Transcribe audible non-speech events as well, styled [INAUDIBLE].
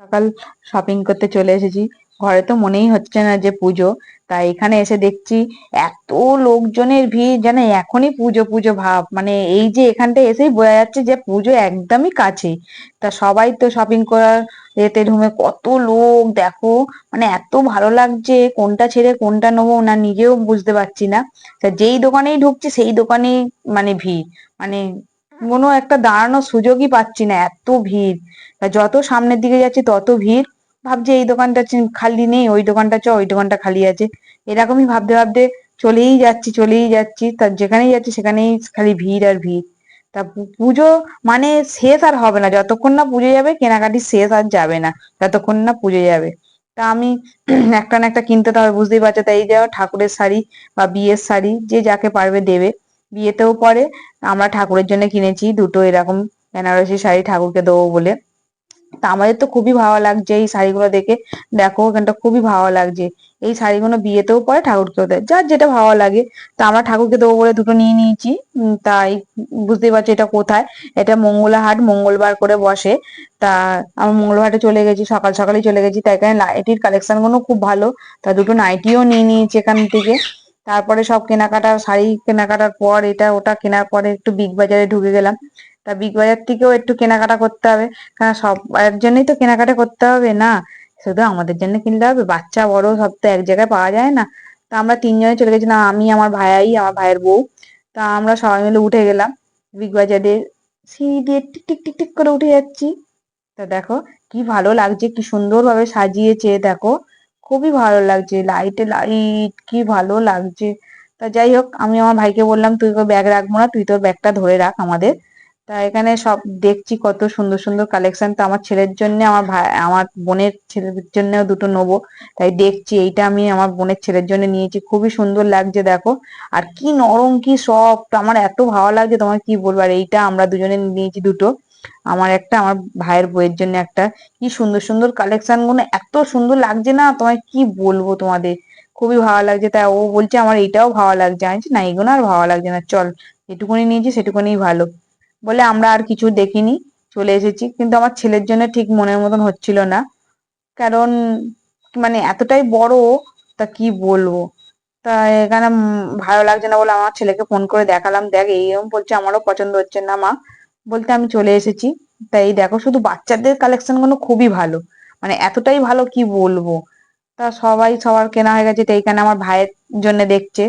সকাল শপিং করতে চলে এসেছি। ঘরে তো মনেই হচ্ছে না যে পুজো। তাই এখানে এসে দেখছি এত লোকজনের ভিড় যেন এখনই পুজো পুজো ভাব। মানে এই যে এখানটা এসেই বোঝা যাচ্ছে যে পুজো একদমই কাছে। তা সবাই তো শপিং করার এতে ঢুমে কত লোক, দেখো। মানে এত ভালো লাগছে কোনটা ছেড়ে কোনটা নেব না, নিজেও বুঝতে পারছি না। তা যেই দোকানেই ঢুকছি সেই দোকানেই মানে ভিড়। মানে কোনো একটা দাঁড়ানোর সুযোগই পাচ্ছি না, এত ভিড়। যত সামনের দিকে যাচ্ছি তত ভিড়। ভাবছি এই দোকানটা খালি নেই, ওই দোকানটা চ, ওই দোকানটা খালি আছে। এরকমই ভাবতে ভাবতে চলেই যাচ্ছি চলেই যাচ্ছি। তা যেখানেই যাচ্ছি সেখানেই খালি ভিড় আর ভিড়। তা পুজো মানে শেষ আর হবে না, যতক্ষণ না পুজো যাবে কেনাকাটি শেষ আর যাবে না যতক্ষণ না পুজো যাবে। তা আমি [CLEARS THROAT] একটা না একটা কিনতে তো হবে, বুঝতেই পারছ। তাই দেওয়া ঠাকুরের শাড়ি বা বিয়ের শাড়ি, যে যাকে পারবে দেবে। বিয়েতেও পরে। আমরা ঠাকুরের জন্য কিনেছি দুটো এরকম বেনারসি শাড়ি ঠাকুরকে দেবো বলে। তা আমাদের তো খুবই ভালো লাগছে এই শাড়িগুলো দেখে। দেখো, এখানটা খুবই ভালো লাগছে। এই শাড়িগুলো বিয়েতেও পরে ঠাকুরকেও দেয়। যার যেটা ভালো লাগে। তা আমরা ঠাকুরকে দেবো বলে দুটো নিয়ে নিয়েছি। তাই বুঝতেই পারছি এটা কোথায়? এটা মঙ্গলা হাট মঙ্গলবার করে বসে। তা আমরা মঙ্গলবারে চলে গেছি, সকাল সকালই চলে গেছি। তাই এখানে নাইটির কালেকশনগুলো খুব ভালো। তা দুটো নাইটিও নিয়ে নিয়েছি এখান থেকে। তারপরে সব কেনাকাটা, শাড়ি কেনাকাটার পর এটা ওটা কেনার পরে একটু বিগ বাজারে ঢুকে গেলাম। তা বিগ বাজার থেকেও একটু কেনাকাটা করতে হবে। কারণ সবার জন্যই তো কেনাকাটা করতে হবে না। শুধু আমাদের জন্য কিনতে হবে। বাচ্চা, বড়, সব তো এক জায়গায় পাওয়া যায় না। তা আমরা তিনজনে চলে গেছিলাম আমি, আমার ভাইয়াই আমার ভাইয়ের বউ। তা আমরা সবাই মিলে উঠে গেলাম বিগ বাজারে সিঁড়ি দিয়ে টিক টিক টিক টিক করে উঠে যাচ্ছি। তা দেখো কি ভালো লাগছে, কি সুন্দর ভাবে সাজিয়েছে, দেখো। খুবই ভালো লাগছে লাইটে লাইট কি ভালো লাগছে। তা যাই হোক, আমি আমার ভাইকে বললাম, তুই তোর ব্যাগ রাখব না, তুই তোর ব্যাগটা ধরে রাখ আমাদের। তা এখানে সব দেখছি কত সুন্দর সুন্দর কালেকশন তো আমার ছেলের জন্য, আমার ভাই, আমার বোনের ছেলের জন্যও দুটো নেব। তাই দেখছি, এইটা আমি আমার বোনের ছেলের জন্য নিয়েছি। খুবই সুন্দর লাগছে, দেখো। আর কি নরম, কি সফট আমার এত ভালো লাগছে, তোমার কি বলব? আর এইটা আমরা দুজনে নিয়েছি দুটো। আমার একটা, আমার ভাইয়ের বইয়ের জন্য একটা। কি সুন্দর সুন্দর কালেকশনগুলো, এত সুন্দর লাগছে না? তোমায় কি বলব তোমাদের? খুবই ভালো লাগছে। তাই ও বলছে, আমার এটাও ভালো লাগছে। আমি না, এগুলো আর ভালো লাগছে না। চল, যেটুকুনি নিয়েছি সেটুকুনি ভালো। বলে আমরা আর কিছু দেখিনি, চলে এসেছি। কিন্তু আমার ছেলের জন্য ঠিক মনের মতন হচ্ছিল না। কারণ মানে এতটাই বড়, তা কি বলব? তা এখানে ভালো লাগছে না বলে আমার ছেলেকে ফোন করে দেখালাম। দেখ, এইরকম বলছে, আমারও পছন্দ হচ্ছে না, মা। বলতে আমি চলে এসেছি। তাই দেখো শুধু বাচ্চাদের কালেকশনগুলো খুবই ভালো। মানে এতটাই ভালো কি বলব? তা সবাই সবার কেনা হয়ে গেছে তো এইখানে আমার ভাইয়ের জন্য দেখছে।